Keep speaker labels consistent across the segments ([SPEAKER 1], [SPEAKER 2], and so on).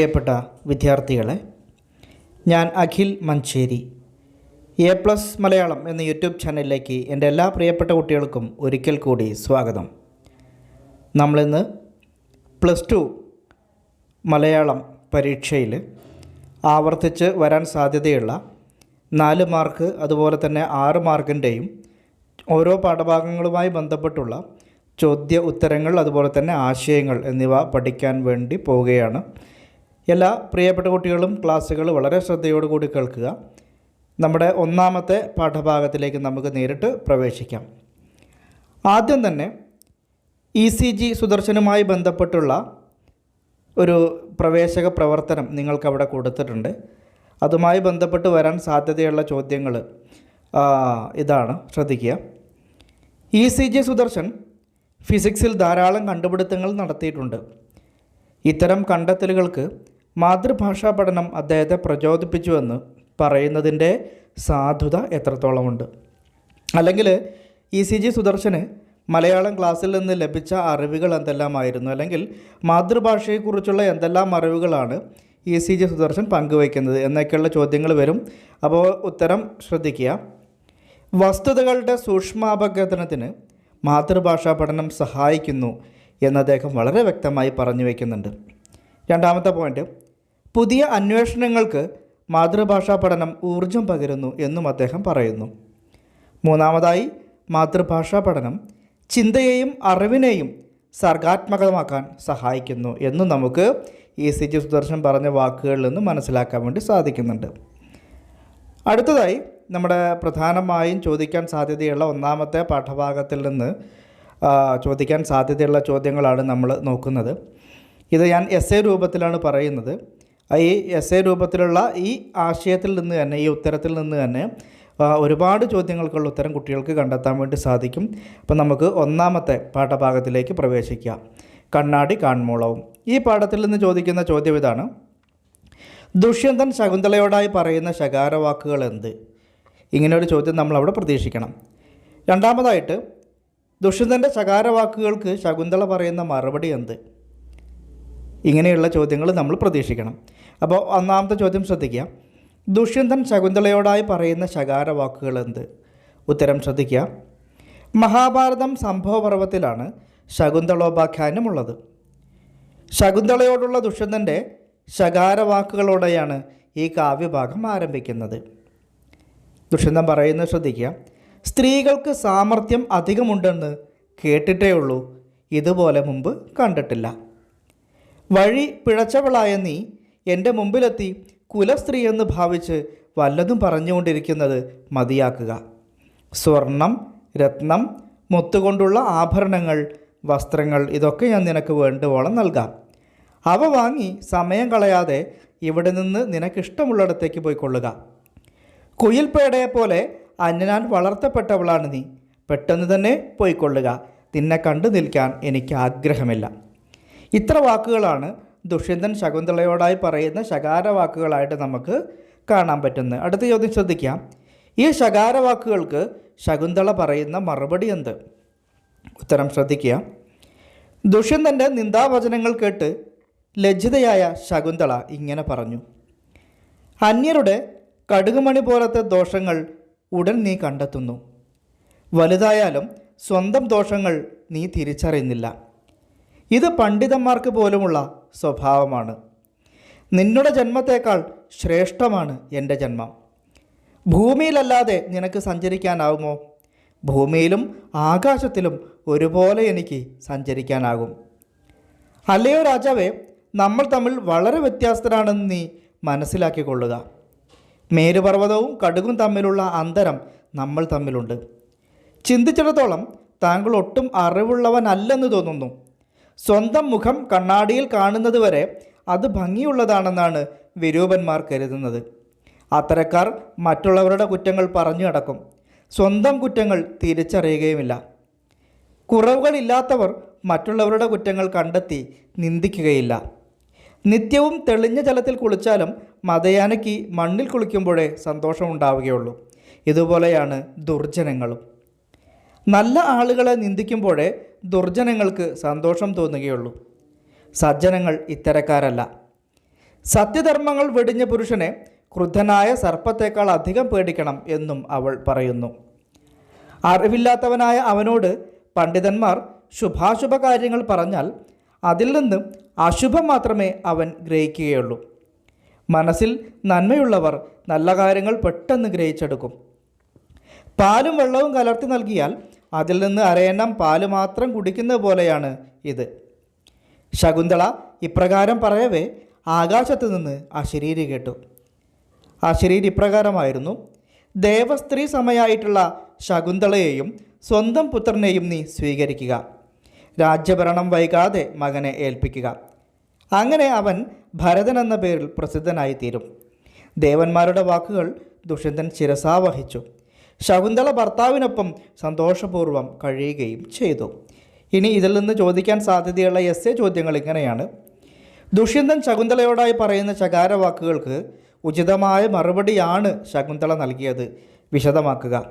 [SPEAKER 1] പ്രിയപ്പെട്ട വിദ്യാർത്ഥികളെ ഞാൻ അഖിൽ മഞ്ചേരി. എ പ്ലസ് മലയാളം എന്ന യൂട്യൂബ് ചാനലിലേക്ക് എന്റെ എല്ലാ പ്രിയപ്പെട്ട കുട്ടികൾക്കും ഒരിക്കൽ കൂടി സ്വാഗതം. നമ്മളിന്ന് പ്ലസ് ടു മലയാളം പരീക്ഷയിൽ ആവർത്തിച്ച് വരാൻ സാധ്യതയുള്ള നാല് മാർക്ക് അതുപോലെ തന്നെ ആറ് മാർക്കിന്റെയും ഓരോ പാഠഭാഗങ്ങളുമായി ബന്ധപ്പെട്ടുള്ള ചോദ്യ ഉത്തരങ്ങൾ അതുപോലെ തന്നെ ആശയങ്ങൾ എന്നിവ പഠിക്കാൻ വേണ്ടി പോവുകയാണ്. എല്ലാ പ്രിയപ്പെട്ട കുട്ടികളും ക്ലാസ്സുകൾ വളരെ ശ്രദ്ധയോടുകൂടി കേൾക്കുക. നമ്മുടെ ഒന്നാമത്തെ പാഠഭാഗത്തിലേക്ക് നമുക്ക് നേരിട്ട് പ്രവേശിക്കാം. ആദ്യം തന്നെ ഇ സി ജി സുദർശനുമായി ബന്ധപ്പെട്ടുള്ള ഒരു പ്രവേശക പ്രവർത്തനം നിങ്ങൾക്കവിടെ കൊടുത്തിട്ടുണ്ട്. അതുമായി ബന്ധപ്പെട്ട് വരാൻ സാധ്യതയുള്ള ചോദ്യങ്ങൾ ഇതാണ്. ശ്രദ്ധിക്കുക. ഇ സി ജി സുദർശൻ ഫിസിക്സിൽ ധാരാളം കണ്ടുപിടുത്തങ്ങൾ നടത്തിയിട്ടുണ്ട്. ഇത്തരം കണ്ടെത്തലുകൾക്ക് മാതൃഭാഷാ പഠനം അദ്ദേഹത്തെ പ്രചോദിപ്പിച്ചുവെന്ന് പറയുന്നതിന്റെ സാധുത എത്രത്തോളമുണ്ട്. അല്ലെങ്കിൽ E C G Sudarshan Malayalam ക്ലാസ്സിൽ നിന്ന് ലഭിച്ച അറിവുകൾ എന്തെല്ലാമായിരുന്നു? അല്ലെങ്കിൽ മാതൃഭാഷയെക്കുറിച്ചുള്ള എന്തെല്ലാം അറിവുകളാണ് ഇ സി ജി സുദർശൻ പങ്കുവയ്ക്കുന്നത്? എന്നൊക്കെയുള്ള ചോദ്യങ്ങൾ വരും. അപ്പോൾ ഉത്തരം ശ്രദ്ധിക്കുക. വസ്തുതകളുടെ സൂക്ഷ്മാപഗ്രഥനത്തിന് മാതൃഭാഷാ പഠനം സഹായിക്കുന്നു എന്ന് അദ്ദേഹം വളരെ വ്യക്തമായി പറഞ്ഞു വയ്ക്കുന്നുണ്ട്. രണ്ടാമത്തെ പോയിന്റ് പുതിയ അന്വേഷണങ്ങൾക്ക് മാതൃഭാഷാ പഠനം ഊർജം പകരുന്നു എന്നും അദ്ദേഹം പറയുന്നു. മൂന്നാമതായി മാതൃഭാഷാ പഠനം ചിന്തയെയും അറിവിനെയും സർഗാത്മകമാക്കാൻ സഹായിക്കുന്നു എന്നും നമുക്ക് ഇ സി ജി സുദർശൻ പറഞ്ഞ വാക്കുകളിൽ നിന്ന് മനസ്സിലാക്കാൻ വേണ്ടി സാധിക്കുന്നുണ്ട്. അടുത്തതായി നമ്മുടെ പ്രധാനമായും ചോദിക്കാൻ സാധ്യതയുള്ള ഒന്നാമത്തെ പാഠഭാഗത്തിൽ നിന്ന് ചോദിക്കാൻ സാധ്യതയുള്ള ചോദ്യങ്ങളാണ് നമ്മൾ നോക്കുന്നത്. ഇത് ഞാൻ എസ് എ രൂപത്തിലാണ് പറയുന്നത്. ഈ എസ് എ രൂപത്തിലുള്ള ഈ ആശയത്തിൽ നിന്ന് തന്നെ ഈ ഉത്തരത്തിൽ നിന്ന് തന്നെ ഒരുപാട് ചോദ്യങ്ങൾക്കുള്ള ഉത്തരം കുട്ടികൾക്ക് കണ്ടെത്താൻ വേണ്ടി സാധിക്കും. അപ്പോൾ നമുക്ക് ഒന്നാമത്തെ പാഠഭാഗത്തിലേക്ക് പ്രവേശിക്കാം. കണ്ണാടി കാൺമൂളവും. ഈ പാഠത്തിൽ നിന്ന് ചോദിക്കുന്ന ചോദ്യം ഇതാണ്. ദുഷ്യന്തൻ ശകുന്തളയോടായി പറയുന്ന ശകാരവാക്കുകൾ എന്ത്? ഇങ്ങനെ ഒരു ചോദ്യം നമ്മൾ അവിടെ പ്രതീക്ഷിക്കണം. രണ്ടാമതായിട്ട് ദുഷ്യന്തന്റെ ശകാരവാക്കുകൾക്ക് ശകുന്തള പറയുന്ന മറുപടി എന്ത്? ഇങ്ങനെയുള്ള ചോദ്യങ്ങൾ നമ്മൾ പ്രതീക്ഷിക്കണം. അപ്പോൾ ഒന്നാമത്തെ ചോദ്യം ശ്രദ്ധിക്കുക. ദുഷ്യന്തൻ ശകുന്തളയോടായി പറയുന്ന ശകാര വാക്കുകൾ എന്ത്? ഉത്തരം ശ്രദ്ധിക്കുക. മഹാഭാരതം സംഭവപർവത്തിലാണ് ശകുന്തളോപാഖ്യാനമുള്ളത്. ശകുന്തളയോടുള്ള ദുഷ്യന്തന്റെ ശകാര വാക്കുകളോടെയാണ് ഈ കാവ്യഭാഗം ആരംഭിക്കുന്നത്. ദുഷ്യന്തൻ പറയുന്നത് ശ്രദ്ധിക്കുക. സ്ത്രീകൾക്ക് സാമർഥ്യം അധികമുണ്ടെന്ന് കേട്ടിട്ടേ ഉള്ളൂ ഇതുപോലെ മുമ്പ് കണ്ടിട്ടില്ല. വഴി പിഴച്ചവളായ നീ എന്റെ മുമ്പിലെത്തി കുലസ്ത്രീ എന്ന് ഭാവിച്ച് വല്ലതും പറഞ്ഞുകൊണ്ടിരിക്കുന്നത് മതിയാക്കുക. സ്വർണം രത്നം മുത്തുകൊണ്ടുള്ള ആഭരണങ്ങൾ വസ്ത്രങ്ങൾ ഇതൊക്കെ ഞാൻ നിനക്ക് വേണ്ടുവോളം നൽകാം. അവ വാങ്ങി സമയം കളയാതെ ഇവിടെ നിന്ന് നിനക്കിഷ്ടമുള്ളിടത്തേക്ക് പോയിക്കൊള്ളുക. പോലെ അന്യനാൽ വളർത്തപ്പെട്ടവളാണ് നീ. പെട്ടെന്ന് തന്നെ പോയിക്കൊള്ളുക. നിന്നെ കണ്ടു നിൽക്കാൻ എനിക്ക് ആഗ്രഹമില്ല. ഇത്ര വാക്കുകളാണ് ദുഷ്യന്തൻ ശകുന്തളയോടായി പറയുന്ന ശകാര വാക്കുകളായിട്ട് നമുക്ക് കാണാൻ പറ്റുന്നത്. അടുത്ത ചോദ്യം ശ്രദ്ധിക്കാം. ഈ ശകാര വാക്കുകൾക്ക് ശകുന്തള പറയുന്ന മറുപടി എന്ത്? ഉത്തരം ശ്രദ്ധിക്കുക. ദുഷ്യന്തന്റെ നിന്ദാവചനങ്ങൾ കേട്ട് ലജ്ജിതയായ ശകുന്തള ഇങ്ങനെ പറഞ്ഞു. അന്യരുടെ കടുകുമണി പോലത്തെ ദോഷങ്ങൾ ഉടൻ നീ കണ്ടെത്തുന്നു. വലുതായാലും സ്വന്തം ദോഷങ്ങൾ നീ തിരിച്ചറിയുന്നില്ല. ഇത് പണ്ഡിതന്മാർക്ക് പോലുമുള്ള സ്വഭാവമാണ്. നിന്നുടെ ജന്മത്തേക്കാൾ ശ്രേഷ്ഠമാണ് എന്റെ ജന്മം. ഭൂമിയിലല്ലാതെ നിനക്ക് സഞ്ചരിക്കാനാവുമോ? ഭൂമിയിലും ആകാശത്തിലും ഒരുപോലെ എനിക്ക് സഞ്ചരിക്കാനാകും. അല്ലയോ രാജാവേ നമ്മൾ തമ്മിൽ വളരെ വ്യത്യാസ്തരാണെന്ന് നീ മനസ്സിലാക്കിക്കൊള്ളുക. മേരുപർവതവും കടുകും തമ്മിലുള്ള അന്തരം നമ്മൾ തമ്മിലുണ്ട്. ചിന്തിച്ചിടത്തോളം താങ്കൾ ഒട്ടും അറിവുള്ളവനല്ലെന്ന് തോന്നുന്നു. സ്വന്തം മുഖം കണ്ണാടിയിൽ കാണുന്നത് വരെ അത് ഭംഗിയുള്ളതാണെന്നാണ് വിരൂപന്മാർ കരുതുന്നത്. അത്തരക്കാർ മറ്റുള്ളവരുടെ കുറ്റങ്ങൾ പറഞ്ഞു നടക്കും. സ്വന്തം കുറ്റങ്ങൾ തിരിച്ചറിയുകയുമില്ല. കുറവുകളില്ലാത്തവർ മറ്റുള്ളവരുടെ കുറ്റങ്ങൾ കണ്ടെത്തി നിന്ദിക്കുകയില്ല. നിത്യവും തെളിഞ്ഞ ജലത്തിൽ കുളിച്ചാലും മതയാനയ്ക്ക് മണ്ണിൽ കുളിക്കുമ്പോഴേ സന്തോഷമുണ്ടാവുകയുള്ളൂ. ഇതുപോലെയാണ് ദുർജനങ്ങളും. നല്ല ആളുകളെ നിന്ദിക്കുമ്പോഴേ ദുർജനങ്ങൾക്ക് സന്തോഷം തോന്നുകയുള്ളൂ. സജ്ജനങ്ങൾ ഇത്തരക്കാരല്ല. സത്യധർമ്മങ്ങൾ വെടിഞ്ഞ പുരുഷനെ ക്രുദ്ധനായ സർപ്പത്തേക്കാൾ അധികം പേടിക്കണം എന്നും അവൾ പറയുന്നു. അറിവില്ലാത്തവനായ അവനോട് പണ്ഡിതന്മാർ ശുഭാശുഭ കാര്യങ്ങൾ പറഞ്ഞാൽ അതിൽ നിന്ന് അശുഭം മാത്രമേ അവൻ ഗ്രഹിക്കുകയുള്ളൂ. മനസ്സിൽ നന്മയുള്ളവർ നല്ല കാര്യങ്ങൾ പെട്ടെന്ന് ഗ്രഹിച്ചെടുക്കും. പാലും വെള്ളവും കലർത്തി നൽകിയാൽ അതിൽ നിന്ന് അരയണ്ണം പാൽ മാത്രം കുടിക്കുന്ന പോലെയാണ് ഇത്. ശകുന്തള ഇപ്രകാരം പറയവേ ആകാശത്തു നിന്ന് അശരീരി കേട്ടു. അശരീരി ഇപ്രകാരമായിരുന്നു ദേവസ്ത്രീ സമയായിട്ടുള്ള ശകുന്തളയെയും സ്വന്തം പുത്രനെയും നീ സ്വീകരിക്കുക. രാജ്യഭരണം വൈകാതെ മകനെ ഏൽപ്പിക്കുക. അങ്ങനെ അവൻ ഭരതൻ എന്ന പേരിൽ പ്രസിദ്ധനായിത്തീരും. ദേവന്മാരുടെ വാക്കുകൾ ദുഷ്യന്തൻ ശിരസാ വഹിച്ചു ശകുന്തള ഭർത്താവിനൊപ്പം സന്തോഷപൂർവം കഴിയുകയും ചെയ്തു. ഇനി ഇതിൽ നിന്ന് ചോദിക്കാൻ സാധ്യതയുള്ള എസ് എ ചോദ്യങ്ങൾ ഇങ്ങനെയാണ്. ദുഷ്യന്തൻ ശകുന്തളയോടായി പറയുന്ന ശകാര വാക്കുകൾക്ക് ഉചിതമായ മറുപടിയാണ് ശകുന്തള നൽകിയത്. വിശദമാക്കുക.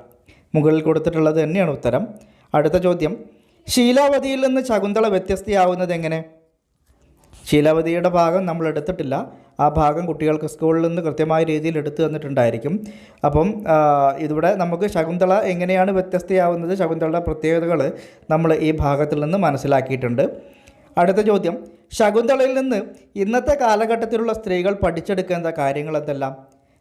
[SPEAKER 1] മുകളിൽ കൊടുത്തിട്ടുള്ളത് തന്നെയാണ് ഉത്തരം. അടുത്ത ചോദ്യം. ശീലാവതിയിൽ നിന്ന് ശകുന്തള വ്യത്യസ്തയാവുന്നത് എങ്ങനെ? ശീലാവതിയുടെ ഭാഗം നമ്മൾ എടുത്തിട്ടില്ല. ആ ഭാഗം കുട്ടികൾക്ക് സ്കൂളിൽ നിന്ന് കൃത്യമായ രീതിയിൽ എടുത്തു തന്നിട്ടുണ്ടായിരിക്കും. അപ്പം ഇതിവിടെ നമുക്ക് ശകുന്തള എങ്ങനെയാണ് വ്യത്യസ്തയാവുന്നത് ശകുന്തളയുടെ പ്രത്യേകതകൾ നമ്മൾ ഈ ഭാഗത്തിൽ നിന്ന് മനസ്സിലാക്കിയിട്ടുണ്ട്. അടുത്ത ചോദ്യം. ശകുന്തളയിൽ നിന്ന് ഇന്നത്തെ കാലഘട്ടത്തിലുള്ള സ്ത്രീകൾ പഠിച്ചെടുക്കേണ്ട കാര്യങ്ങൾ എന്തെല്ലാം?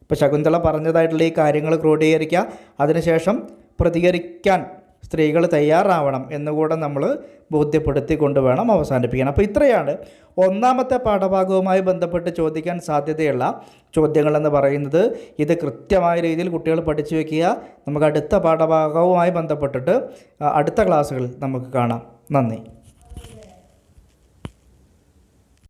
[SPEAKER 1] ഇപ്പോൾ ശകുന്തള പറഞ്ഞതായിട്ടുള്ള ഈ കാര്യങ്ങൾ ക്രോഡീകരിക്കുക അതിനുശേഷം പ്രതികരിക്കാൻ സ്ത്രീകൾ തയ്യാറാവണം എന്നുകൂടെ നമ്മൾ ബോധ്യപ്പെടുത്തിക്കൊണ്ട് വേണം അവസാനിപ്പിക്കണം. അപ്പോൾ ഇത്രയാണ്. ഒന്നാമത്തെ പാഠഭാഗവുമായി ബന്ധപ്പെട്ട് ചോദിക്കാൻ സാധ്യതയുള്ള ചോദ്യങ്ങളെന്ന് പറയുന്നത് ഇത് കൃത്യമായ രീതിയിൽ കുട്ടികൾ പഠിച്ചു വയ്ക്കുക നമുക്ക് അടുത്ത പാഠഭാഗവുമായി ബന്ധപ്പെട്ടിട്ട് അടുത്ത ക്ലാസ്സുകളിൽ നമുക്ക് കാണാം. നന്ദി.